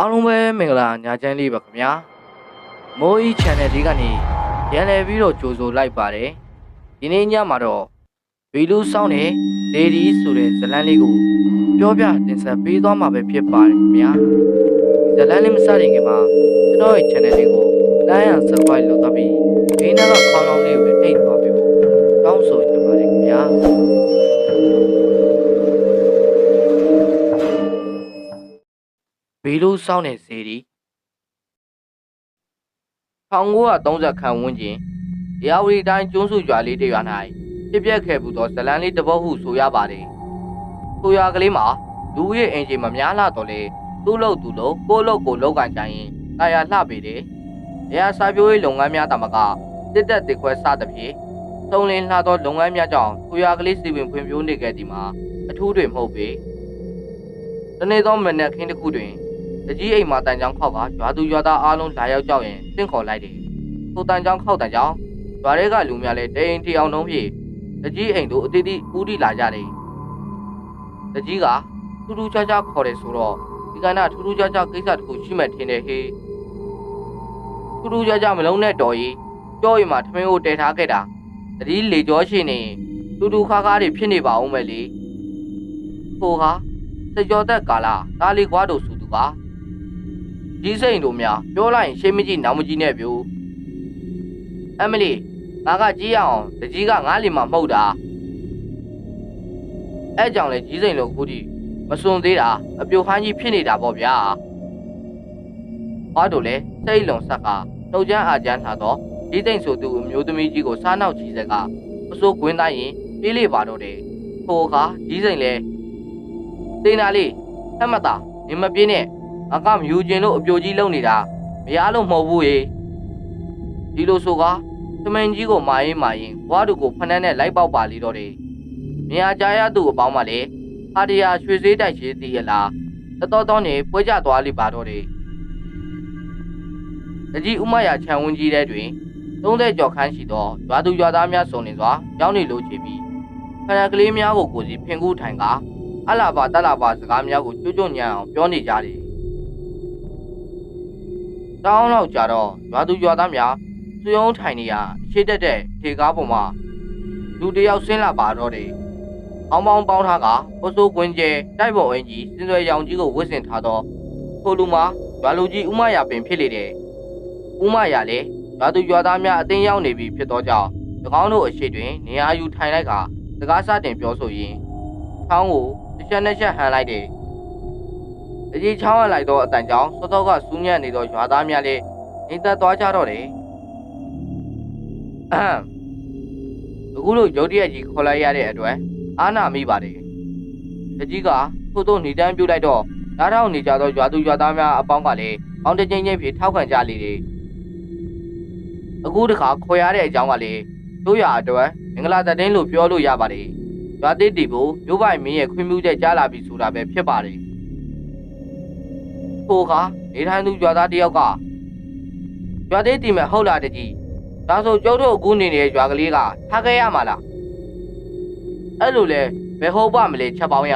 အားလုံးပဲမင်္ဂလာညာချမ်းလေးပါခင်ဗျာမိုးဤ channel ဒီကနေပြန်လည်ပြီးတော့ကြိုဆိုလိုက်ပါတယ်ဒီနေ့ညမှာတော့ဗီလူဆောင်းနဲ့လေဒီဆိုတဲ့ဇတ်လန်းလေးကိုပြောပြတင်ဆက်ပေးသွားမှာပဲဖြစ်ပါတယ်ခင်ဗျာဇတ်လန်းလေးမစတင်ခင်မှာကျွန်တော်ရဲ့ channel လေးကို like and subscribe လုပ်သပြီးဘေးနားကခေါင်းလောင်းလေးကိုလည်းတိတ်သွားပြီးဖို့တောင်းဆိုချင်ပါတယ်ခင်ဗျာ ဗီလူဆောင်းတဲ့ဇေဒီ1930ခန့်ဝန်းကျင်ရာဝတီတိုင်းကျွန်းစုရွာလေးတစ်ရွာ၌ဖြစ်ပျက်ခဲ့မှုသောဇလန်းလေးတစ်ပုဒ်ဟုဆိုရပါတယ်။ဆိုရွာကလေးမှာလူဦးရဲ့အင်ဂျင်မများလာတော့လေသူ့လို့သူ့လို့ကိုယ့်လို့ကိုယ်လောက်ကန်ကြရင်တာယာလှပေတယ်။ရာစာပြိုးရေးလုပ်ငန်းများတမကတစ်တက်တစ်ခွဲစသဖြင့်သုံးလင်းလှသောလုပ်ငန်းများကြောင့်ဆိုရွာကလေးစီပင်ဖွံ့ဖြိုးနေခဲ့သည်မှာအထူးတွင်မဟုတ်ပေ။တနေ့သောမနက်ခင်းတစ်ခုတွင် တကြီးအိမ်မှာတန်ချောင်းခောက်ကရွာသူရွာသားအားလုံးလာရောက်ကြောက်ရင်တင့်ခေါ်လိုက်တယ်။ထိုတန်ချောင်းခောက်တန်ချောင်းရွာတွေကလူများလည်းတိမ်ထီအောင်လုံးပြေတကြီးအိမ်တို့အတိအတိဦးတီလာကြတယ်။တကြီးကထူးထူးခြားခြားခေါ်တယ်ဆိုတော့ဒီကနေ့ထူးထူးခြားခြားကိစ္စတစ်ခုရှိမှထင်တယ်ဟေး။ထူးထူးခြားခြားမလုံးနဲ့တော်ကြီးကြောအိမ်မှာထမင်းကိုတည်ထားခဲ့တာတကြီးလေကြောရှိနေရင်တူတူခါခါတွေဖြစ်နေပါဦးမယ်လေ။ဟိုဟာစကြောသက်ကာလာတားလေးကွာတို့ဆိုသူက ကြီးစိန်တို့များပြောလိုက်ရင်ရှေးမကြီးနောက်မကြီးနဲ့ပြို့အမလီငါကကြီးရအောင်တကြီးကငါလီမှာမဟုတ်တာအဲ့ကြောင့်လေကြီးစိန်လို့ခုထိမစွန်သေးတာအပြိုဟန်းကြီးဖြစ်နေတာပေါ့ဗျာဟောတို့လေစိတ်လုံဆက်ကတုတ်ချမ်းအားချမ်းလာတော့ကြီးစိန်ဆိုသူအမျိုးသမီးကြီးကိုစားနောက်ကြီးစက်ကအစိုးကွင်းတိုင်းရင်ပြေးလေပါတော့တယ်ဟိုအခါကြီးစိန်လေတေနာလေးဟမ်းမတာမင်းမပြေးနဲ့ အကမယူခြင်းလို့အပြိုကြီးလုံနေတာမရလို့မဟုတ်ဘူးရေဒီလိုဆိုကသမင်ကြီးကိုမာရင်မာရင်ဘွားတို့ကိုဖနှန်းနဲ့လိုက်ပေါက်ပါလေတော့တယ်မြင်အားကြရသူအပေါင်းမှလည်းဟာတရာရွှေစေးတိုက်ရှိသေးရလားတတော်တော်နေပွဲကြသွားလိပါတော့တယ်တကြီးဥမရခြံဝန်းကြီးတဲ့တွင်30ကျော်ခန်းရှိသောရွာသူရွာသားများစုံနေစွာရောက်နေလို့ချီပြီးခဏကလေးများကိုကိုစီဖင်ကူးထိုင်ကအလာပါတက်လာပါစကားများကိုကြွကြွညံအောင်ပြောနေကြတယ် တောင်းတော့ကြတော့ရွာသူရွာသားများစွယုံထိုင်နေရရှေ့တက်တဲ့ထေကားပေါ်မှာလူတစ်ယောက်ဆင်းလာပါတော့တယ်။အောင်ပေါင်းပေါင်းထားကပစိုးကွင်းကျဲတိုက်ပေါ်အင်ကြီးစင်စွဲရောင်ကြီးကိုဝတ်ဆင်ထားတော့ထိုလူမှာရွာလူကြီးဥမရာပင်ဖြစ်လေတယ်။ဥမရာလည်းရွာသူရွာသားများအသိရောက်နေပြီဖြစ်သောကြောင့်၎င်းတို့အရှိတွင်နေရာယူထိုင်လိုက်ကစကားစတင်ပြောဆိုရင်းထောင်းကိုတစ်ချက်နဲ့ချက်ဟန်လိုက်တယ်။ အကြီးချောင်းရလိုက်တော့အတန်ကြောင့်စောစောကစူးညံ့နေတော့ရွာသားများလည်းနေသက်သွားကြတော့တယ်အဟမ်အခုလိုရုတ်တရက်ကြီးခေါ်လိုက်ရတဲ့အတွက်အာနာမိပါတယ်တကြီးကထို့သို့နေတန်းပြုတ်လိုက်တော့ဓာတ်ထောင်နေကြတော့ရွာသူရွာသားများအပေါင်းကလည်းအောင်တချင်းချင်းဖြင့်ထောက်ခံကြလေတယ်အခုတခါခေါ်ရတဲ့အကြောင်းကလည်းတို့ရအတွက်မင်္ဂလာသတင်းလို့ပြောလို့ရပါတယ်ရွာတိတီကိုမြို့ပိုင်မင်းရဲ့ခွင့်ပြုချက်ကြားလာပြီဆိုတာပဲဖြစ်ပါတယ် ကိုကနေထိုင်သူရွာသားတယောက်ကရွာသေးတီမဲ့ဟုတ်လားတကြီးဒါဆိုကျုပ်တို့အခုနေနေတဲ့ရွာကလေးကထားခဲ့ရမှာလားအဲ့လိုလဲဘယ်ဟုတ်ပါမလဲချက်ပေါင်းရ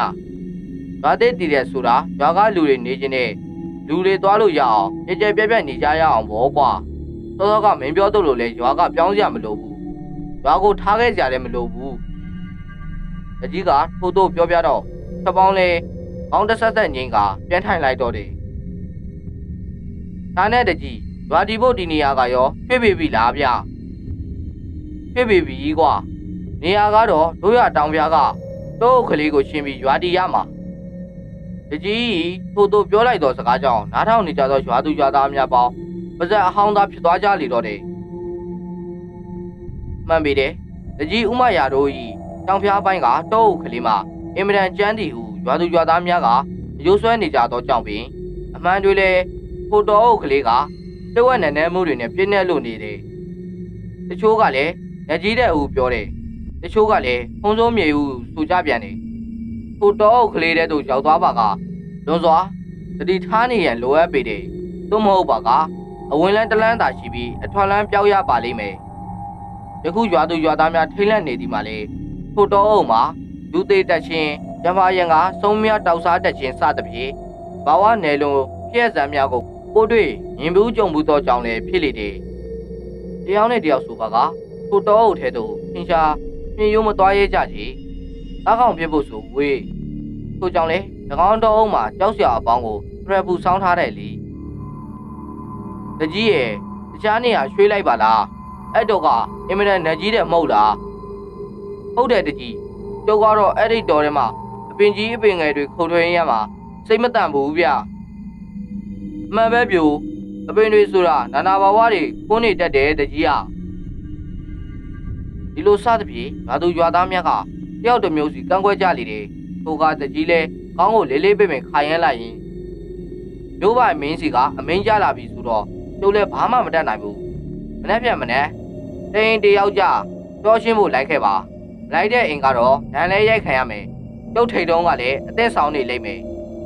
ရွာသေးတီတဲ့ဆိုတာရွာကလူတွေနေခြင်းနဲ့လူတွေသွားလို့ရအောင်ကြဲကြဲပြက်ပြက်နေကြရအောင်ဗောကွာသောသောကမင်းပြောတော့လို့လဲရွာကပြောင်းစရာမလိုဘူးရွာကိုထားခဲ့ကြလည်းမလိုဘူးတကြီးကထို့သို့ပြောပြတော့ချက်ပေါင်းလဲအောင်းတဆက်ဆက်ငိမ့်ကပြန်ထိုင်လိုက်တော့တယ် ဒါနဲ့တကြီးရွာဒီဖို့ဒီနေရာကရောဖြစ်ပြီပြီလားဗျဖြစ်ပြီပြီကွာနေရာကတော့တို့ရတောင်ပြားကတို့ကလေးကိုရှင်းပြီးရွာတီရမှာတကြီးထို့သို့ပြောလိုက်တော့စကားကြောင့်နားထောင်နေကြသောရွာသူရွာသားများပေါင်းပါဇက်အဟောင်းသားဖြစ်သွားကြလေတော့တယ်မှန်ပြီတယ်တကြီးဥမရာတို့ဤတောင်ပြားပိုင်းကတောအုပ်ကလေးမှာအင်မတန်ကျန်းတီဟုရွာသူရွာသားများကရိုးဆွဲနေကြသောကြောင့်ပင်အမှန်တွေလည်း ဟိုတော့အုပ်ကလေးကတဝက်နဲ့နဲမှုတွေနဲ့ပြင်းနေလို့နေတယ်။တချို့ကလည်းလက်ကြီးတဲ့အူပြောတယ်။တချို့ကလည်းဖုံးစိုးမြေဦးဆိုကြပြန်တယ်။ဟိုတော့အုပ်ကလေးတဲ့တို့ရောက်သွားပါကလွန်စွာတတိထားနေရန်လိုအပ်ပေတယ်။သို့မဟုတ်ပါကအဝင်လန်းတလန်းသာရှိပြီးအထွန်လန်းပြောက်ရပါလိမ့်မယ်။ယခုရွာသူရွာသားများထိမ့်လန့်နေသည်မှာလေဟိုတော့အုပ်မှာလူသေးတက်ချင်းရမယံကစုံမြတောက်စားတက်ချင်းစသဖြင့်ဘာဝနယ်လုံးပြည့်စံများကို ကိုတွေ့ရင်ဘူးကြုံဘူးသောကြောင့်လည်းဖြစ်လေတယ်တယောက်နဲ့တယောက်ဆိုပါကထိုတောအုပ်ထဲသို့သင်ရှားမြင်ရိုးမသွားရဲကြကြီးသားကောင်ဖြစ်ဖို့ဆိုဝေးထိုကြောင့်လေ၎င်းတောအုပ်မှာကြောက်စရာအပေါင်းကိုပရပူဆောင်းထားတယ်လေတကြီးရဲ့တခြားနေရာရွှေ့လိုက်ပါလားအဲ့တော့ကအင်မတန်နေကြီးတဲ့မဟုတ်လားဟုတ်တယ်တကြီးကျုပ်ကတော့အဲ့ဒီတော်ထဲမှာအပင်ကြီးအပင်ငယ်တွေခုံထွင်ရမှာစိတ်မတန်ဘူးဗျ အမှန်ပဲပြူအပင်တွေဆိုတာနာနာဘာဝတွေကိုးနေတတ်တယ်တကြီးอ่ะဒီလိုစသဖြင့်ငါတို့ရွာသားများကတယောက်တစ်မျိုးစီကန့်ကွက်ကြလေတယ်ထိုကတကြီးလဲကောင်းကိုလေးလေးပိတ်ပိတ်ခိုင်ရမ်းလိုက်ရင်မျိုးပိုင်မင်းစီကအမင်းကြလာပြီဆိုတော့ကျုပ်လည်းဘာမှမတတ်နိုင်ဘူးမနှက်ပြန်မနှက်တိန်တယောက်ကြတောရှင်းဖို့လိုက်ခဲ့ပါမလိုက်တဲ့အိမ်ကတော့နန်လဲရိုက်ခံရမယ်ကျုပ်ထိတ်တုံးကလည်းအသက်ဆောင်နေလိမ့်မယ်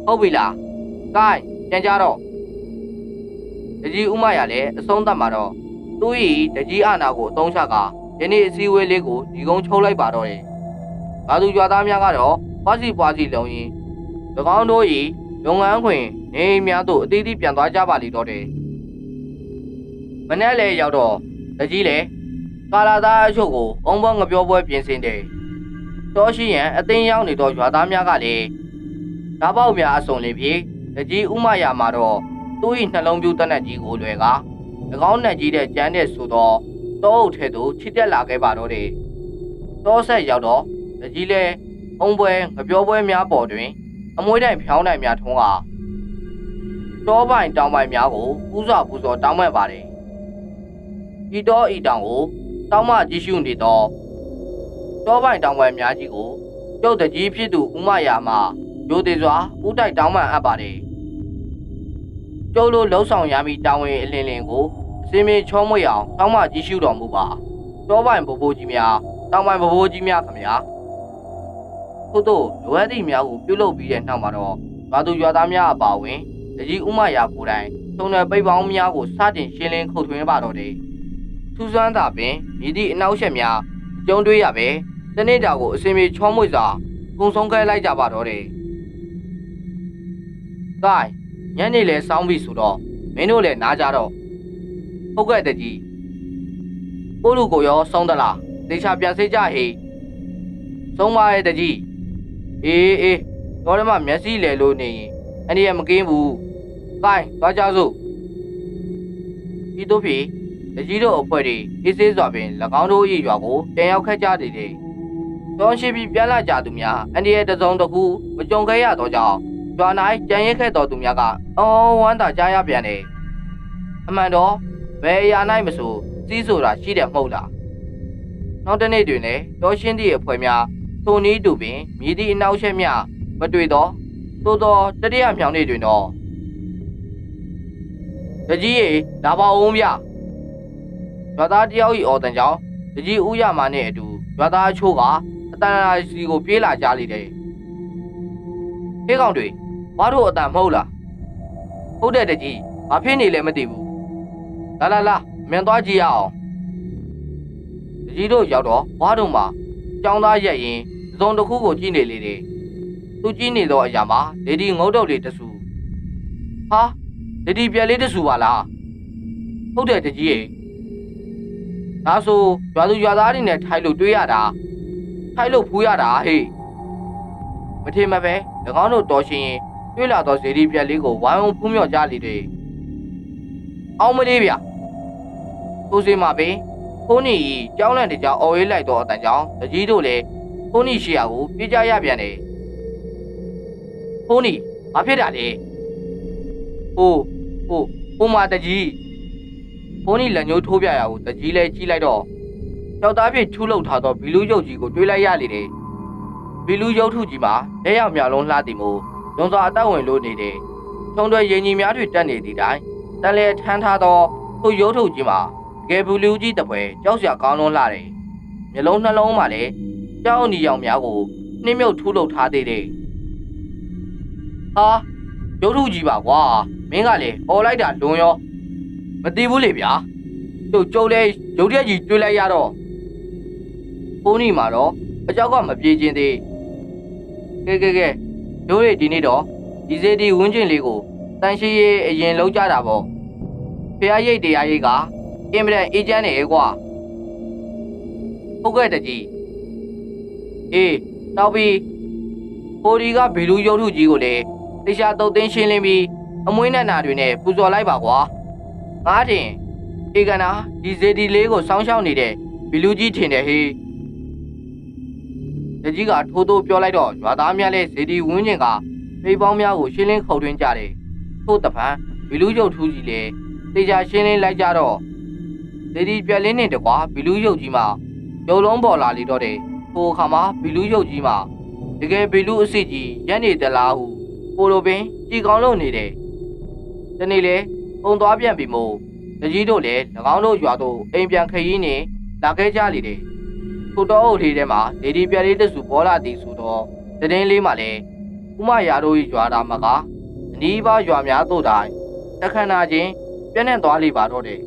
ဟုတ်ပြီလားကိုင်းပြန်ကြတော့ တကြီးဥမရလည်းအဆုံးသတ်မှာတော့သူ့ဤတကြီးအာနာကိုအသုံးချကယနေ့အစည်းအဝေးလေးကိုဒီကုန်းချုပ်လိုက်ပါတော့တယ်။ဘာသူကြွားသားများကတော့ပွားစီပွားစီလုံရင်၎င်းတို့ဤလုပ်ငန်းခွင်နေအိမ်များသို့အသီးသီးပြန်သွားကြပါလိမ့်တော့တယ်။မနေ့လေရောက်တော့တကြီးလေကာလာသားအချို့ကိုအုံဘောငပြောပွဲပြင်ဆင်တယ်။တောရှိရန်အသိမ်းရောက်နေတော့ရွာသားများကလည်းဓာပေါက်များအစုံလေးဖြင့်တကြီးဥမရာမှာတော့ သူ့၏နှလုံးပြူးတက်တဲ့ကြီးကိုလွယ်က၎င်းနဲ့ကြီးတဲ့ကျန်းတဲ့ဆိုတော့တောအုပ်ထဲသို့ချစ်တက်လာခဲ့ပါတော့တယ်။တောဆက်ရောက်တော့တကြီးလဲအုံပွဲငပြောပွဲများပေါ်တွင် အမွှေးတိုင်ဖြောင်းတိုင်များထုံးကတောပိုင်တောင်ပိုင်များကိုပူဇော်ပူဇော်တောင်းပန်ပါတယ်။ဤတောဤတောင်ကိုတောင်းမကြည့်ရှုနေသောတောပိုင်တောင်ပိုင်များကြီးကိုကျုပ်တကြီးဖြစ်သူဥမရာမှရိုသေစွာဥတိုက်တောင်းပန်အပ်ပါတယ်။ ကျုပ်လိုလှုပ်ဆောင်ရမည်တောင်းဝင်အလင်းလင်းကိုအစင်းမင်းချောမွေအောင်တောင်းမကြည့်ရှုတော်မူပါ။တောပိုင်ဘိုးဘိုးကြီးများတောင်ပိုင်ဘိုးဘိုးကြီးများခင်ဗျာ။ထို့သောလိုအပ်သည့်များကိုပြုလုပ်ပြီးတဲ့နောက်မှာတော့ဘာသူရွာသားများအပါအဝင်တကြီးဥမရာကိုယ်တိုင်ထုံတဲ့ပိတ်ပေါင်းများကိုစတင်ရှင်းလင်းခုတ်ထွင်းပါတော့တယ်။ထူးဆန်းတာပင်မြည်သည့်အနောက်ရှက်များကြုံတွေ့ရပဲတနေ့တာကိုအစင်ပြေချောမွေစွာကုံဆုံးခဲလိုက်ကြပါတော့တယ်။ဂိုင်း ညနေလေစောင်းပြီဆိုတော့မင်းတို့လည်းနားကြတော့ဟုတ်ကဲ့တကြီးကိုလူကိုရောစောင်းသလားတေချာပြန်စိတ်ကြဟေးဆုံးပါရဲ့တကြီးအေးအေးတော်ရမမျက်စိလေလို့နေရင်အန်ဒီရမကင်းဘူး။ကိုင်းသွားကြစို့ဤတို့ဖြင့်တကြီးတို့အဖွဲ့တွေအေးဆေးစွာပင်၎င်းတို့၏ရွာကိုပြန်ရောက်ခဲ့ကြသည်လေ။တောရှိပြီးပြန်လာကြသူများအန်ဒီရတစုံတစ်ခုမကြုံခဲ့ရတော့ကြောင့် ရွာ၌ကြံရဲခဲ့တော်သူများကအော်ဝမ်းသာကြားရပြန်တယ်။အမှန်တော့ဘယ်အရာ၌မဆိုစီးဆိုတာရှိတယ်မဟုတ်လား။နောက်တစ်နေ့တွင်လည်းတောရှင်းသည့်အဖွဲ့များထုံနီးတူပင်မြည်သည့်အနောက်ရှက်များမတွေ့တော့သို့သောတတိယမြောင်နေ့တွင်တော့တကြီးရေလာပါအောင်ဗျရွာသားတယောက်၏အော်တန်ကြောင့်တကြီးဦးရမာနှင့်အတူရွာသားအချို့ကအတန်ရာစီကိုပြေးလာကြလေတယ်ဟေးကောင်တွေ ဘာတို့အတန်မဟုတ်လားဟုတ်တယ်တကြီးဘာဖြစ်နေလဲမသိဘူးလာလာလာမြန်သွားကြည့်ရအောင်တကြီးတို့ရောက်တော့ဘာတို့မှာကြောင်းသားရက်ရင်သစုံတစ်ခုကိုကြည့်နေလေတယ်သူကြည့်နေတော့အရာမှာလေဒီငုတ်တုတ်လေးတဆူဟာလေဒီပြက်လေးတဆူပါလားဟုတ်တယ်တကြီးရေဒါဆိုရွာသူရွာသားတွေနဲ့ထိုင်လို့တွေးရတာထိုင်လို့ဖူးရတာဟေ့မထင်မပဲ၎င်းတို့တော်ရှင်ရင် တွေးလာတော့ဇေဒီပြက်လေးကိုဝိုင်းဝန်းဖူးမြော့ကြလေတယ်အောင်မလေးဗျသူစီမှာပဲခိုးနီကြောင်းလန့်တကြောင်အော်ရေးလိုက်တော့အတန်ကြောင်တကြီးတို့လည်းခိုးနီရှိရာကိုပြေးကြရပြန်တယ်ဟိုးနီဘာဖြစ်တာလဲဟိုးဟိုးဟိုမှာတကြီးဟိုးနီလက်ညှိုးထိုးပြရကိုတကြီးလဲကြီးလိုက်တော့ကြောက်သားဖြစ်ထူးလောက်ထားတော့ဘီလူရုပ်ကြီးကိုတွေးလိုက်ရလေတယ်ဘီလူရုပ်ထုကြီးမှာလက်ရောက်မြလုံးလှသည်မို့ လွန်စွာအသက်ဝင်လို့နေတယ်ထုံတွဲရင်ကြီးများတွေတက်နေသည့်တိုင်တန်လဲထမ်းထားသောထိုရုပ်ထုကြီးမှာတကယ်ဘီလူကြီးတပွဲကြောက်စရာကောင်းလွန်းလာတယ်မျက်လုံးနှလုံးမှာလည်းကြောက်အနီရောင်များကိုနှင်းမြုပ်ထူးလောက်ထားသေးတယ်ဟာရုပ်ထုကြီးပါကွာမင်းကလည်းអော်လိုက်တာလွန်ရောမသိဘူးလေဗျာတို့ကျုပ်လဲရုပ်ရက်ကြီးတွေးလိုက်ရတော့ပုံးနီမှာတော့အကြောက်ကမပြေးခြင်းသေးကဲကဲကဲ တို့တွေဒီနေ့တော့ဒီစေဒီဝင်းကျင်လေးကိုတန်ရှိရေးအရင်လုံးကြတာပေါ့ဖះရိတ်တရားရိတ်ကအင်မတန်အေဂျင့်နေကွာဟုတ်ကဲ့တကြီးအေးတော့ပြီးပိုဒီကဘီလူရုပ်ထုကြီးကိုလည်းတခြားတုတ်သိန်းရှင်းလင်းပြီးအမွှေးနဲ့နာတွေနဲ့ပူဇော်လိုက်ပါကွာငါတင်ဧကနာဒီဇေဒီလေးကိုစောင်းရှောင်းနေတဲ့ဘီလူကြီးထင်တယ်ဟေး တကြီးကထိုးထိုးပြောလိုက်တော့ရွာသားများလည်းဇေဒီဝင်းကျင်ကဖေးပေါင်းများကိုရှင်းလင်းခုတ်တွင်းကြတယ်ထို့တပံဘီလူရုပ်ထုကြီးလည်းတေချာရှင်းလင်းလိုက်ကြတော့ဇေဒီပြက်လင်းနဲ့တကွာဘီလူရုပ်ကြီးမှာရုပ်လုံးပေါ်လာလေတော့တယ်ထိုအခါမှာဘီလူရုပ်ကြီးမှာတကယ်ဘီလူအစ်စ်ကြီးရက်နေသလားဟုပိုလိုပင်ကြည်ကောင်းလို့နေတယ်ဒီနေ့လေပုံသွားပြန်ပြီမို့တကြီးတို့လည်း၎င်းတို့ရွာသို့အိမ်ပြန်ခရီးနေလာခဲ့ကြလေတယ် ထိုတော့အုပ်လေးထဲမှာဒေဒီပြက်လေးတစုပေါ်လာသည်ဆိုတော့တည်င်းလေးမှလည်းဥမရာတို့၏ရွာသားမကအနီးပါးရွာများတို့တိုင်းတခဏချင်းပြည့်နှံ့သွားလိပါတော့တယ်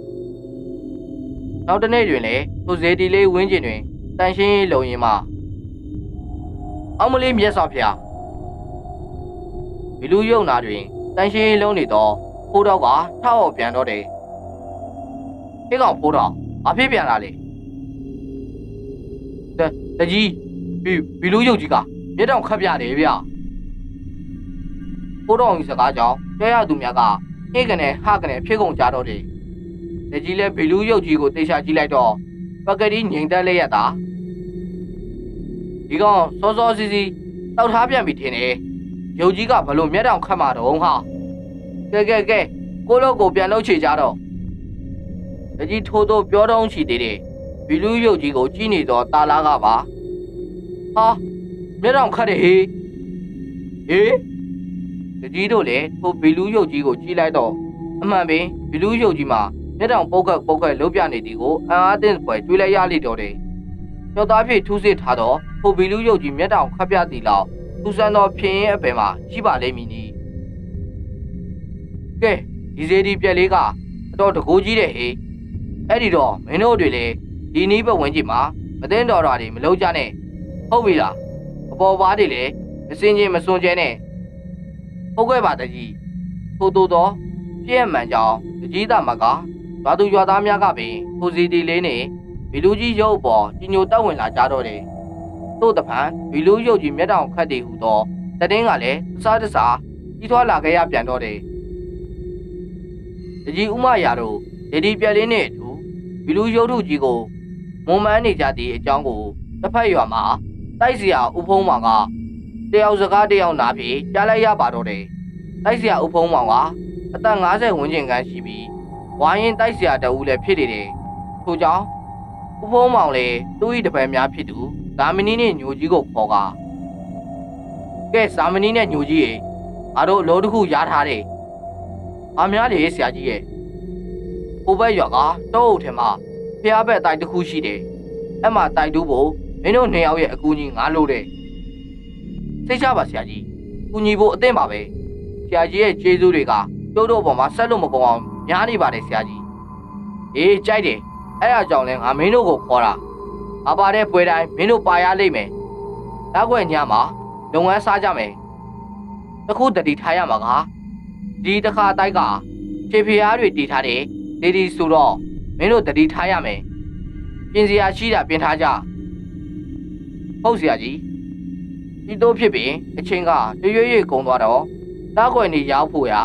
နောက်တစ်နေ့တွင်လည်းထိုဇေဒီလေးဝင်းကျင်တွင်တန်ရှင်းရေးလုံရင်မှအောင်မလေးမြတ်စွာဘုရားဘီလူယုံနာတွင်တန်ရှင်းရေးလုံးနေသောဖိုးတော့ကထောက်အောင်ပြန်တော့တယ်ဟေးကောင်ဖိုးတော့အဖေးပြန်လာလေ တတကြီးဘီဘီလူယုံကြီးကမြတ်တောင်ခတ်ပြတယ်ဗျဖိုးတော်ကြီးစကားကြောင့်ပြောရသူများကဟေးကနေဟကနေဖြစ်ကုန်ကြတော့တယ်တကြီးလည်းဘီလူယုံကြီးကိုတေချာကြည့်လိုက်တော့ပကတိငိန်တက်လေးရတာဒီကောင်စောစောစီစီတောက်ထားပြန်ပြီထင်တယ်ရုပ်ကြီးကဘလို့မျက်တောင်ခတ်မှာတော့ဟာကဲကဲကဲကိုလို့ကိုပြန်လို့ချေကြတော့တကြီးထိုးထိုးပြောတော့ချီသေးတယ် ဘီလူရုပ်ကြီးကိုကြည့်နေတော့တာလာကပါဟာမျက်တောင်ခတ်တယ်ဟေးဟေးတကြီးတို့လည်းထိုဘီလူရုပ်ကြီးကိုကြည့်လိုက်တော့အမှန်ပင်ဘီလူရုပ်ကြီးမှာမျက်တောင်ပုတ်ခတ်ပုတ်ခတ်လှုပ်ပြနေသည်ကိုအံအားသင့်ပွဲတွေးလိုက်ရလိမ့်တော့တယ်ကျော်သားဖြစ်ထူးစစ်ထားတော့ထိုဘီလူရုပ်ကြီးမျက်တောင်ခတ်ပြသည်လောက်ထူဆန်းသောဖြစ်ရင်အပင်မှာရှိပါလိမ့်မည်နီကဲဒီစေဒီပြက်လေးကအတော်တကိုးကြီးတဲ့ဟေးအဲ့ဒီတော့မင်းတို့တွေလေ ဒီနီးပတ်ဝန်းကျင်မှာမသိတော်တာတွေမလုပ်ကြနဲ့ဟုတ်ပြီလားအပေါ်ပါတွေလေမစင်ချင်းမစွန်ကျဲနဲ့ဟုတ်ကဲ့ပါတကြီးထို့သို့သောပြည့်မှန်ကြောင်တကြီးသားမကရွာသူရွာသားများကပင်ကိုစီတီလေးနဲ့ဘီလူကြီးရုပ်ပေါ်ကြီးညိုတက်ဝင်လာကြတော့တယ်တို့တပံဘီလူရုပ်ကြီးမျက်တောင်ခတ်တည်ဟူသောတတင်းကလည်းအစားတစားကြီးထွားလာခဲ့ရပြန်တော့တယ်တကြီးဥမရာတို့ဒေဒီပြက်လေးနဲ့အတူဘီလူရုပ်ထုကြီးကို မုံမန်းနေကြသည့်အကြောင်းကိုတစ်ဖက်ရွာမှာတိုက်စရာဥဖုံးမောင်ကတယောက်စကားတယောက်နာပြီးကြားလိုက်ရပါတော့တယ်တိုက်စရာဥဖုံးမောင်ကအသက်50ဝန်းကျင်ခန့်ရှိပြီးဝိုင်းရင်တိုက်စရာတအူးလည်းဖြစ်နေတယ်ထို့ကြောင့်ဥဖုံးမောင်လည်းသူ့၏တပည့်များဖြစ်သူဇာမနီနဲ့ညိုကြီးကိုခေါ်ကကဲဇာမနီနဲ့ညိုကြီးရေငါတို့အလို့တစ်ခုရားထားတယ်အများလေဆရာကြီးရဲ့ဟိုဘက်ရွာကတောအုပ်ထဲမှာ ဖျားဘက်တိုက်တစ်ခုရှိတယ်အဲ့မှာတိုက်တူးဖို့မင်းတို့နှစ်ယောက်ရဲ့အကူကြီးငါလို့တဲ့သိချပါဆရာကြီးကူညီဖို့အသင့်ပါပဲဆရာကြီးရဲ့ကျေးဇူးတွေကတို့တို့ပေါ်မှာဆက်လို့မကုန်အောင်များနေပါတယ်ဆရာကြီးအေးကြိုက်တယ်အဲ့အကြောင်းလဲငါမင်းတို့ကိုခေါ်တာအပါတဲ့ပွဲတိုင်းမင်းတို့ပါရလိမ့်မယ်နောက်ွယ်ညမှာလုပ်ငန်းစားကြမယ်တခုတတိထားရမှာကဒီတစ်ခါတိုက်ကခြေဖျားတွေတီထားတယ်ဒီဒီဆိုတော့ မင်းတို့တတိထားရမယ်ပြင်စရာရှိတာပြင်ထားကြဟုတ်ဆရာကြီးဒီတော့ဖြစ်ပြီအချိန်ကတရွေ့ရွေ့ကုန်သွားတော့နောက်ွယ်နေရောက်ဖို့ရာ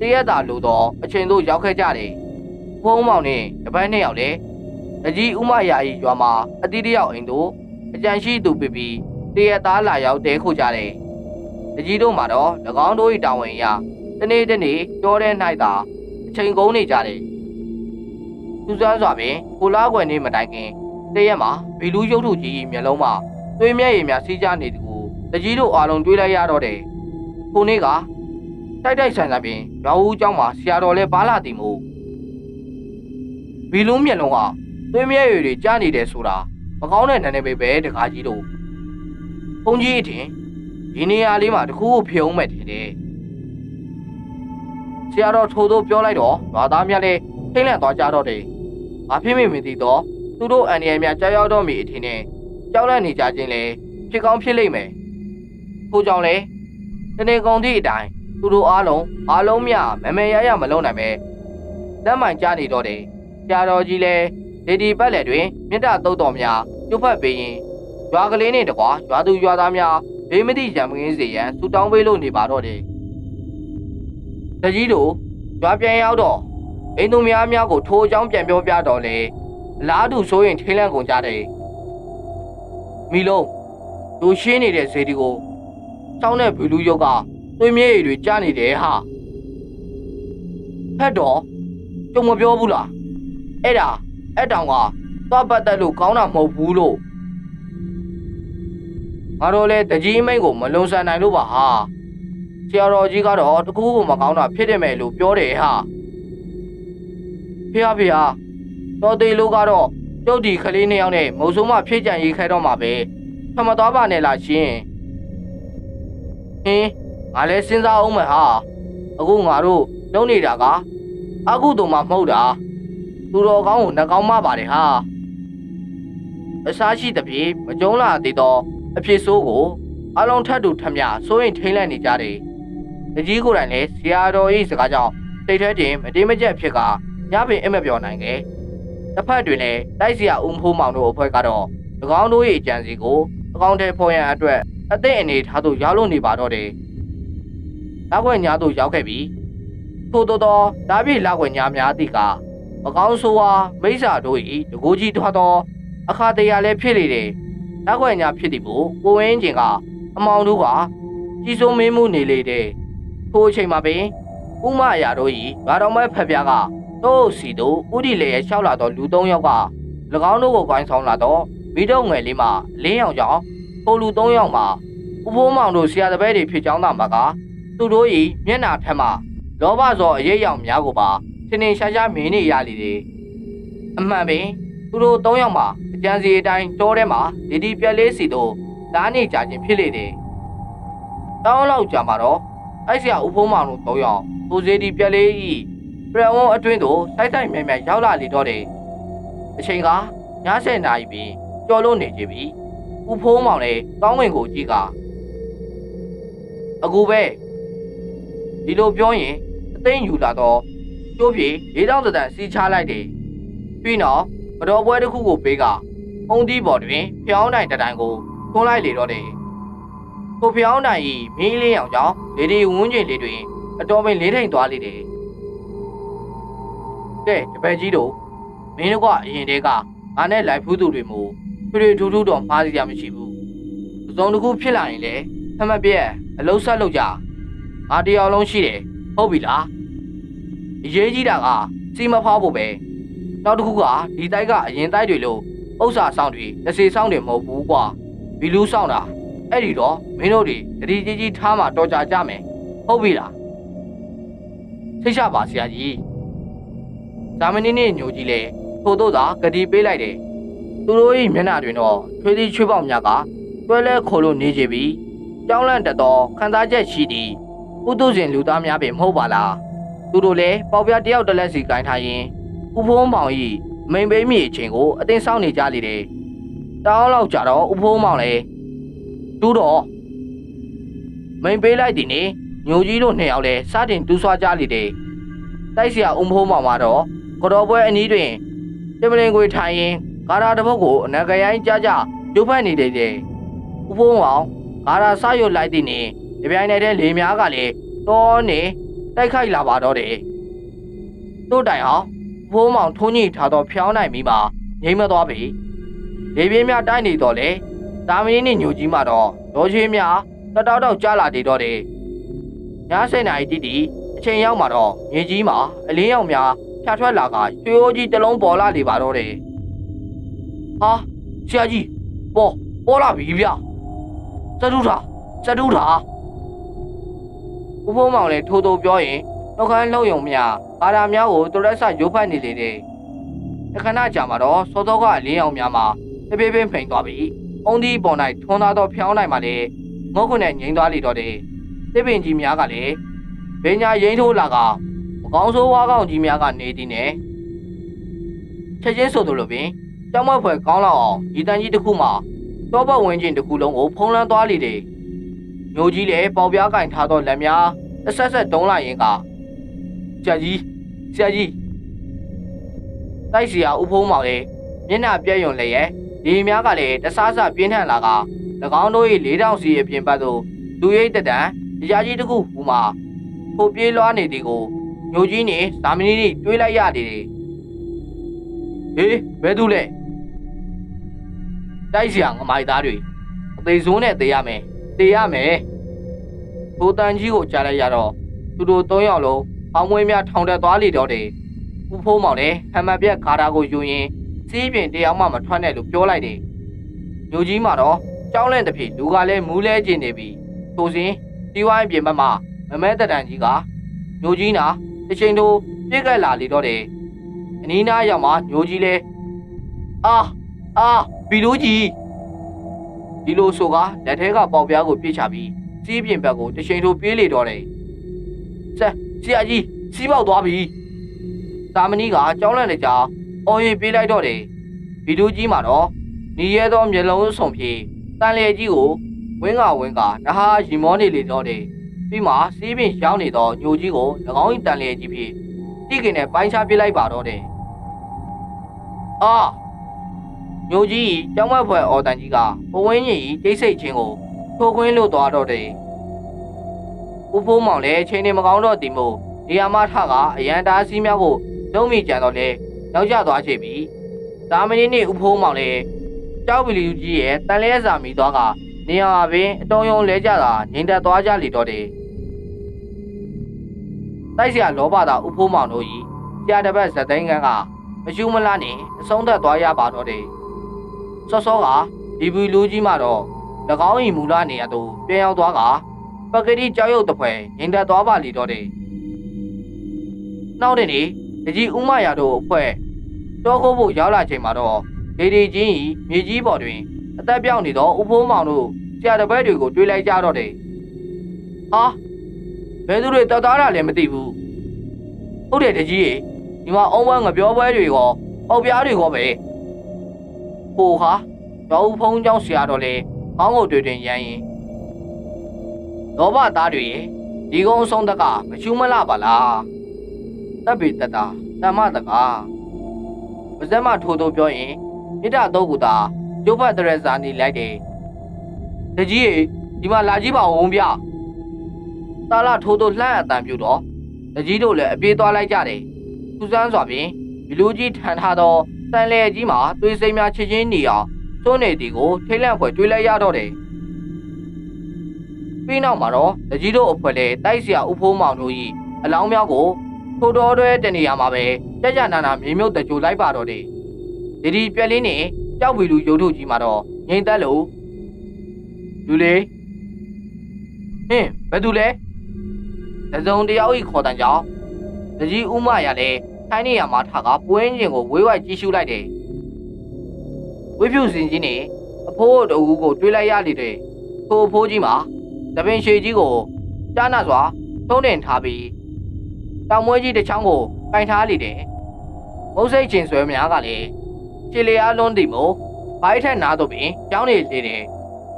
တရက်တာလို့တော့အချိန်တို့ရောက်ခဲ့ကြတယ်ဖုံးမောင်နဲ့တပန်းနှစ်ယောက်လည်းအကြီးဥမရာကြီးရွာမှာအတိတယောက်အိမ်တို့အကြံရှိသူပြပြီးတရသားလာရောက်တဲခုကြတယ်။တကြီးတို့မှာတော့၎င်းတို့၏တာဝန်အရတနေ့တနေ့ကြောတဲ့၌သာအချိန်ကုန်နေကြတယ်။ စူးစမ်းစွာပင်ကိုလားခွေနေမတိုင်ခင်တရက်မှာဘီလူးရုပ်ထုကြီးမျက်လုံးမှာသွေးမျက်ရည်များစီးကျနေသူကိုတကြီးတို့အားလုံးတွေးလိုက်ရတော့တယ်။ကိုနေကတိုက်တိုက်ဆိုင်ဆိုင်ပင်ရွာဦးကျောင်းမှာဆရာတော်လဲပါလာတယ်မို့ဘီလူးမျက်လုံးဟာသွေးမျက်ရည်တွေကျနေတယ်ဆိုတာမကောင်းတဲ့နာနေပဲပဲတကားကြီးတို့ဘုံကြီးအထင်ဒီနေရာလေးမှာတခုခုဖြစ်အောင်မဲ့ထင်တယ်။ဆရာတော်ထိုးထိုးပြောလိုက်တော့ရွာသားများလည်း ထိတ်လန့်သွားကြတော့တယ်ဘာဖြစ်မိမသိတော့သူတို့အန်ရများကြောက်ရောက်တော့မိအထင်နဲ့ကြောက်လန့်နေကြခြင်းလေဖြစ်ကောင်းဖြစ်လိမ့်မယ်ထို့ကြောင့်လေတနေ့ကုန်သည့်အတိုင်းသူတို့အားလုံးအားလုံးမြမမေရရမလုံးနိုင်ပဲလက်မှန်ကြနေတော့တယ်ဆရာတော်ကြီးလည်းဒေဒီပတ်လက်တွင်မြင့်တာတုတ်တော်များပြုတ်ဖက်ပေးရင်ရွာကလေးနဲ့တကွာရွာသူရွာသားများဘေးမတိရံမင်းစေရန်ဆူတောင်းပေးလို့နေပါတော့တယ်တကြီးတို့ရွာပြန်ရောက်တော့ အိမ်သူများများကိုထိုးအကြောင်းပြန်ပြောပြတော့လေအလားတူဆိုရင်ထိလန့်ကုန်ကြတယ်မီလုံးသူရှင်းနေတဲ့ဇေဒီကိုစောင်းတဲ့ဘီလူရုပ်ကသွေးမြေရည်တွေကြားနေတယ်ဟာဖက်တော့ကြုံမပြောဘူးလားအဲ့ဒါအဲ့တောင်ကသွားပတ်သက်လို့ကောင်းတာမဟုတ်ဘူးလို့ငါတို့လည်းတကြီးမိတ်ကိုမလုံဆန်နိုင်လို့ပါဟာဆရာတော်ကြီးကတော့တကူကိုမကောင်းတာဖြစ်တယ်မယ်လို့ပြောတယ်ဟာ ဖေဟာဖေဟာတော်သေးလို့ကတော့ကျုပ်ဒီကလေးနှစ်ယောက်နဲ့မုံဆုံးမဖြစ်ကြံရေးခဲတော့မှာပဲထမသွားပါနဲ့လားရှင်ဟင်းငါလည်းစဉ်းစားအောင်မယ်ဟာအခုငါတို့လုံနေတာကအခုတုံမှမဟုတ်တာသူတော်ကောင်းကိုနှကောင်းမပါတယ်ဟာအစားရှိသဖြင့်မကြုံလာသေးသောအဖြစ်ဆိုးကိုအလုံးထပ်တူထမြစိုးရင်ထိမ့်လန့်နေကြတယ်။တကြီးကိုယ်တိုင်လည်းဆရာတော်၏စကားကြောင့်တိတ်ထဲတင်မတိမကျက်ဖြစ်က ညပင်အမပြောနိုင်ခဲ့။တစ်ဖက်တွင်လည်းတိုက်စီရဦးဖိုးမောင်တို့အဖွဲ့ကတော့၎င်းတို့၏အကြံစီကိုအကောင့်ထဲဖော်ရန်အတွက်အသင့်အနေထားသို့ရောက်လို့နေပါတော့တယ်။နောက်ွယ်ညာသို့ရောက်ခဲ့ပြီးထို့သောသောဓာပြည့်လောက်ွယ်ညာများသည့်ကမကောင်းဆိုးဝါမိစ္ဆာတို့၏တကိုးကြီးထွားသောအခါတရားလည်းဖြစ်လေတယ်။နောက်ွယ်ညာဖြစ်သည်ကိုကိုဝင်းကျင်ကအမောင်တို့ကကြီးစိုးမင်းမှုနေလေတယ်။ထိုအချိန်မှာပင်ဥမရာတို့၏ဘာတော်မဲ့ဖက်ပြားက တို့စီတို့ဥဒီလေရဲ့လျှောက်လာသောလူ၃ယောက်က၎င်းတို့ကိုကိုင်းဆောင်လာတော့မိတော့ငယ်လေးမှလင်းအောင်ကြောင့်ထိုလူ၃ယောက်မှာဥဖိုးမောင်တို့ဆရာတပည့်တွေဖြစ်ကြောင်းသာမှာကသူတို့၏မျက်နှာထက်မှလောဘဇောအရေးရောင်များကိုပါထင်ထင်ရှားရှားမင်းနေရလေတယ်အမှန်ပင်သူတို့၃ယောက်မှာအကြံစီအတိုင်းတောထဲမှာဒီဒီပြက်လေးစီတို့လာနေကြခြင်းဖြစ်လေတယ်တောင်းလောက်ကြာမှာတော့အဲ့ဆရာဦးဖုံးမောင်တို့၃ယောက်သူစီဒီပြက်လေး ဤပြဝုံအတွင်းသို့စိုက်စိုက်မြိုင်မြိုင်ရောက်လာလေတော့တယ်အချိန်ကည7နာရီပင်ကြော်လို့နေကြပြီဦးဖုံးမောင်လည်းကောင်းဝင်ကိုကြည့်ကအခုပဲဒီလိုပြောရင်အသိဉယူလာတော့ကျိုးပြေလေးတောင်းတန်စီချလိုက်တယ်ပြီးတော့မတော်ပွဲတစ်ခုကိုပေးကပုံသီးပေါ်တွင်ဖျောင်းနိုင်တတိုင်းကိုသွန်းလိုက်လေတော့တယ်ကိုဖျောင်းနိုင်ဤမင်းလေးအောင်ကြောင့်လေဒီဝန်းကျင်လေးတွင်အတော်ပင်လေးထိန်သွားလေတယ် ကဲတပည့်ကြီးတို့မင်းတို့ကအရင်တည်းကငါနဲ့လိုက်ဖူးသူတွေမို့ပြည့်ထူးထူးတော့မှားစီရမရှိဘူးအစုံတစ်ခုဖြစ်လာရင်လေသမပြက်အလုံးဆက်လုပ်ကြငါတယောက်လုံးရှိတယ်ဟုတ်ပြီလားအရေးကြီးတာကစီမဖောက်ဖို့ပဲနောက်တစ်ခုကဒီတိုက်ကအရင်တိုက်တွေလို့ဥစ္စာဆောင်တွေတစ်စီဆောင်တွေမဟုတ်ဘူးကွာဘီလူးဆောင်တာအဲ့ဒီတော့မင်းတို့တွေတတိကြီးကြီးထားမှတော်ကြကြမယ်ဟုတ်ပြီလားသိချပါဆရာကြီး ဒါမင်းနဲ့ညိုကြီးလည်းထို့သို့သာကတိပေးလိုက်တယ်။သူတို့၏မျက်နှာတွင်တော့ချွေးသီးချွေးပေါက်များကတွဲလဲခိုလို့နေကြပြီ။ကြောင်းလန့်တသောခံစားချက်ရှိသည်။ပုသူဇဉ်လူသားများပင်မဟုတ်ပါလား။သူတို့လည်းပေါက်ပြားတယောက်တစ်လက်စီကင်ထားရင်ဥဖုံးပေါင်၏မိန်ဘိမိအချင်းကိုအတင်းဆောင်နေကြလေတယ်။တောင်းလောက်ကြတော့ဥဖုံးပေါင်လည်းတူးတော့မိန်ပေးလိုက်သည်နေညိုကြီးတို့နှစ်ယောက်လည်းစတင်တူးဆွားကြလေတယ်။တိုက်စရာဥဖုံးပေါင်မှာတော့ ကြော်ပွဲအနီးတွင်တမလင်ကိုထိုင်ရင်ကာရာတစ်ပုတ်ကိုအနကရိုင်းကြကြကျုပ်ဖက်နေတယ်တဲ့ဥဖုံးမောင်ကာရာဆရွတ်လိုက်သည်နေဒီပြိုင်နေတဲ့လေများကလည်းတောနေတိုက်ခိုက်လာပါတော့တယ်တို့တိုင်အောင်ဘိုးမောင်ထုံးကြီးထားတော့ဖျောင်းနိုင်မိပါငိမ့်မသွားပြီလေပြင်းများတိုက်နေတော့လေတာမင်းနဲ့ညိုကြီးမှတော့ဒေါ်ချင်းများတတောက်တောက်ကြားလာသေးတော့တယ်ညစိတ်နိုင်တီတီအချိန်ရောက်မှာတော့ငင်းကြီးမှာအလင်းရောင်များ ဖြာထွက်လာကရွှေအိုးကြီးတစ်လုံးပေါ်လာလေပါတော့တယ်ဟာဆရာကြီးပေါ်ပေါ်လာပြီဗျစတုထာစတုထာဦးဖုံးမောင်လည်းထိုးထိုးပြောရင်နှုတ်ခမ်းလှုပ်ယုံမြအာရာများကိုတရက်ဆရုပ်ဖတ်နေလေတယ်တခဏကြာမှာတော့စောစောကအလင်းအောင်များမှာတပြေးပင်ဖိန်သွားပြီအုံဒီပေါ်၌ထွန်းသားသောဖျောင်းနိုင်မှလည်းငုတ်ခွနဲ့ငိမ့်သွားလေတော့တယ်တစ်ပင်ကြီးများကလည်းဘင်းညာရင်ထိုးလာက မကောင်းဆိုးဝါးကောင်ကြီးများကနေသည်နဲ့ချက်ချင်းဆိုသလိုပင်ကြောက်မဖွယ်ကောင်းလောက်အောင်ဒီတန်ကြီးတစ်ခုမှတောပတ်ဝင်းချင်းတစ်ခုလုံးကိုဖုံးလန်းသွားလေတယ်မျိုးကြီးလည်းပေါက်ပြားကင်ထားသောလက်များအဆက်ဆက်တုံးလိုက်ရင်ကဆရာကြီးဆရာကြီးတိုက်စီယာဥဖုံးမောင်လေမျက်နှာပြည့်ယုံလည်းရဲ့ဒီများကလည်းတဆားဆပြင်းထန်လာက၎င်းတို့၏၄တောင်စီအပြင်ဘက်သို့လူရိတ်တတန်တရားကြီးတစ်ခုဟူမှာပိုပြေးလွှားနေသည်ကို ညိုကြီးနှင့်ဇာမနီနှင့်တွေးလိုက်ရသည်ဟေးဘယ်သူလဲတိုက်စီယာငမိုက်သားတွေအသေးစိုးနဲ့တေးရမယ်တေးရမယ်ဘိုးတန်ကြီးကိုကြားလိုက်ရတော့သူတို့၃ယောက်လုံးအောင်မွေးများထောင်တက်သွားလေတော့တယ်ဦးဖိုးမောင်လည်းဟမ်မပြက်ခါတာကိုယူရင်စီးပြင်တရားမှမထွက်နဲ့လို့ပြောလိုက်တယ်ညိုကြီးမှာတော့ကြောင်းလန့်တစ်ဖြေလူကလည်းမူးလဲကျင်နေပြီထိုစဉ်တီဝိုင်းပြင်ဘက်မှာမမဲတတန်ကြီးကညိုကြီးနာ တစ်ချိန်တို့ပြစ်ကက်လာလေတော့တယ်အနီးနားရောက်မှညိုကြီးလဲအာအာဘီလိုကြီးဒီလိုဆိုကလက်ထဲကပေါက်ပြားကိုပြစ်ချပြီးစီးပြင်ဘက်ကိုတစ်ချိန်တို့ပြေးလေတော့တယ်ဆက်ဆရာကြီးစီးပေါက်သွားပြီသာမဏီကကြောင်းလန့်နေကြအော်ရီပြေးလိုက်တော့တယ်ဗီဒီယိုကြီးမှာတော့ညီရဲသောမျက်လုံးစုံဖြေတန်လေကြီးကိုဝင်းကဝင်းကတဟာရီမောနေလေတော့တယ် ပြီးမှစီးပင်ရောင်းနေသောညိုကြီးကို၎င်း၏တန်လေကြီးဖြေတိကင်နဲ့ပိုင်းခြားပြလိုက်ပါတော့တယ်အာညိုကြီးကျောင်းမဖွဲအော်တန်ကြီးကဘဝင်းကြီးတိတ်ဆိတ်ခြင်းကိုထိုးခွင်းလို့သွားတော့တယ်ဦးဖိုးမောင်လည်းချိန်နေမကောင်းတော့တင်မို့နေရာမထကအရန်တားစီးများကိုလုံးမိကြတော့လေရောက်ကျသွားချေပြီဒါမင်းနဲ့ဦးဖိုးမောင်လည်းကြောက်ပီလီကြီးရဲ့တန်လဲစာမိသွားကနေရာပင်အတုံးယုံလဲကြတာငိန်တက်သွားကြလေတော့တယ် တိုက်ဆရာလောဘသာဥဖိုးမောင်တို့ကြီးဆရာတပတ်ဇသိန်းကန်းကမယူမလားနဲ့အဆုံးသက်သွားရပါတော့တယ်စောစောကဒီဘူးလူကြီးမှတော့၎င်း၏မူလနေရာသို့ပြန်ရောက်သွားကပကတိကြောက်ရွံ့တပွဲငိန်တက်သွားပါလေတော့တယ်နောက်တဲ့နေ့တကြီးဥမရာတို့အဖွဲ့တောကိုဖို့ရောက်လာချိန်မှာတော့ဒေဒီချင်းဤမြေကြီးပေါ်တွင်အသက်ပြောင်းနေသောဥဖိုးမောင်တို့ဆရာတပည့်တွေကိုတွေးလိုက်ကြတော့တယ်။ဟာ ဘယ်သူတွေတတ်သားတာလည်းမသိဘူး။ဟုတ်တယ်တကြီးရေဒီမှာအုံးဝဲငပြောပွဲတွေရောပေါက်ပြားတွေရောပဲ။ဟိုဟာတော်ဦးဖုံးเจ้าဆရာတော်လေကောင်းကိုတွေ့တွင်ရန်ရင်လောဘသားတွေရေဒီကုန်းဆုံးတကမရှူးမလားပါလား။တပ်ပေတတာတမတကားပါဇက်မထိုးထိုးပြောရင်မိတ္တတော့ကူတာကျုပ်ဖတ်တရဇာနေလိုက်တယ်တကြီးရေဒီမှာလာကြည့်ပါဦးဗျ တာလာထိုးထိုးလှန့်အတန်ပြုတော့တကြီးတို့လည်းအပြေးသွားလိုက်ကြတယ်။သူစမ်းစွာဖြင့်ဘလူးကြီးထန်ထားသောတန်လေကြီးမှာသွေးစိမ်းများချစ်ချင်းနေအောင်သွန်းနေတီကိုထိလန့်ဖွဲ့တွေးလိုက်ရတော့တယ်။ပြီးနောက်မှာတော့တကြီးတို့အဖွဲ့လည်းတိုက်ဆရာဥဖိုးမောင်တို့၏အလောင်းများကိုထိုတော်တွဲတနေရာမှာပဲကြကြနာနာမြေမြုပ်တကြိုလိုက်ပါတော့တယ်။ဒီဒီပြက်လေးနဲ့ကြောက်ဝီလူရုပ်ထုကြီးမှာတော့ငိမ့်သက်လို့လူလေးဟင်းဘယ်သူလဲ တစုံတယောက်ဤခေါ်တန်ကြောင့်တကြီးဥမရလဲထိုင်းနေရမှာထားကပွင်းကျင်ကိုဝေးဝိုက်ကြည့်ရှုလိုက်တယ်ဝိဖြူစင်ကြီးနဲ့အဖိုးတို့ကိုတွေးလိုက်ရလေတဲ့ထိုအဖိုးကြီးမှာတပင်ရှည်ကြီးကိုကြားနာစွာထုံးတင်ထားပြီးတောင်မွေးကြီးတစ်ချောင်းကိုကင်ထားလေတယ်မုတ်စိတ်ချင်းဆွဲများကလည်းခြေလျားလွန်းသည်မို့ဘိုက်ထက်နာတော့ပင်ကြောင်းနေလေတယ်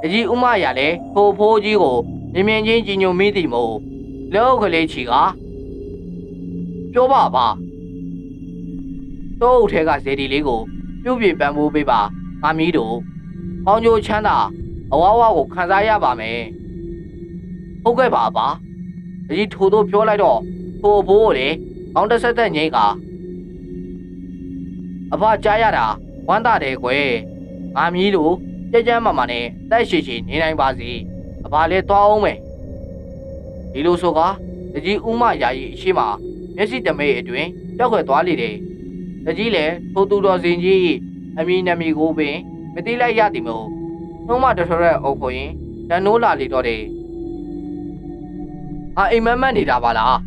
အကြီးဥမရလည်းဖိုးဖိုးကြီးကိုမြင်မြင်ချင်းကြည်ညိုမိသည်မို့ လောက်ကလေးချီကပြောပါပါတော့အထဲကဇေဒီလေးကိုပြုတ်ပြပန်ဖိုးပေးပါငါမီးတို့ပေါင်းကျိုးချမ်းသာအဝဝကိုခံစားရပါမယ်ဟုတ်ကဲ့ပါပါအကြီးထိုးတို့ပြောလိုက်တော့ဖိုးဖိုးကိုလေအောင်းတစ်ဆက်သက်ငိမ့်ကအဖကြားရတာဝမ်းသာတယ်ကွယ်ငါမီးတို့ကြက်ကြမ်းမာမာနဲ့တက်ရှိရှိနေနိုင်ပါစေအဖလည်းသွားအောင်မယ် ဒီလိုဆိုကတကြီးဥမယာကြီးအရှိမမျက်စိတမဲအတွင်တောက်ခွဲသွားလေတယ်တကြီးလည်းထိုးသူတော်စင်ကြီးအမီနမီကိုပင်မတိလိုက်ရသည်မို့နှုံးမတထော်ရဲ့အုပ်ခွင်တန်နိုးလာလေတော့တယ်အာအိမ်မက်မက်နေတာပါလား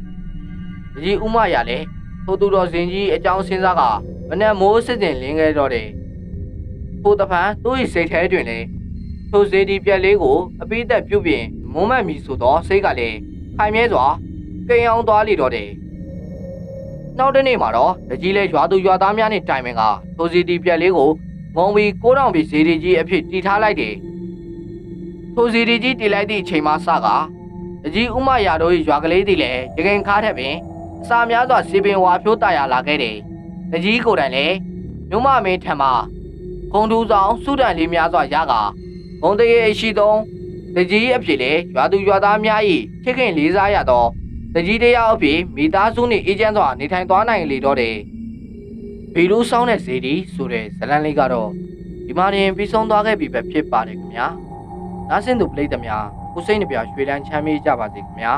တကြီးဥမယာလည်းထိုးသူတော်စင်ကြီးအကြောင်းစဉ်းစားကမနဲ့မိုးစစ်တင်လင်းခဲ့တော့တယ်။ဖိုးတဖန်သူ့၏စိတ်ထဲတွင်လည်းထိုစေဒီပြက်လေးကိုအပိသက်ပြုတ်ပြင်မုံမတ်မီဆိုသောစိတ်ကလည်း ခိုင်မြဲစွာကိန်အောင်သွားလေတော့တယ်။နောက်တစ်နေ့မှာတော့တကြီးလဲရွာသူရွာသားများနဲ့တိုင်ပင်ကထိုစေဒီပြက်လေးကိုငုံပြီး9000ပြည့်စေဒီကြီးအဖြစ်တည်ထားလိုက်တယ်။ထိုစေဒီကြီးတည်လိုက်သည့်အချိန်မှစကတကြီးဥမရာတို့၏ရွာကလေးသည်လည်းရခင်ခါထက်ပင်အစာများစွာစီပင်ဝါဖြိုးတာရလာခဲ့တယ်တကြီးကိုယ်တိုင်လည်းမြို့မမင်းထံမှခုံတူဆောင်စုတန်လေးများစွာရကာဘုံတရေအရှိသော တကြီးအဖြစ်လေရွာသူရွာသားများ၏ချစ်ခင်လေးစားရသောတကြီးတရားအဖြစ်မိသားစုနှင့်အေးချမ်းစွာနေထိုင်သွားနိုင်လေတော့တယ်ဗီလူဆောင်တဲ့ဇေဒီဆိုတဲ့ဇလန်လေးကတော့ဒီမှာရင်ပြီးဆုံးသွားခဲ့ပြီပဲဖြစ်ပါတယ်ခင်ဗျာနားဆင်သူပရိသတ်များကိုစိတ်နှပြရွှေတန်းချမ်းမြေ့ကြပါစေခင်ဗျာ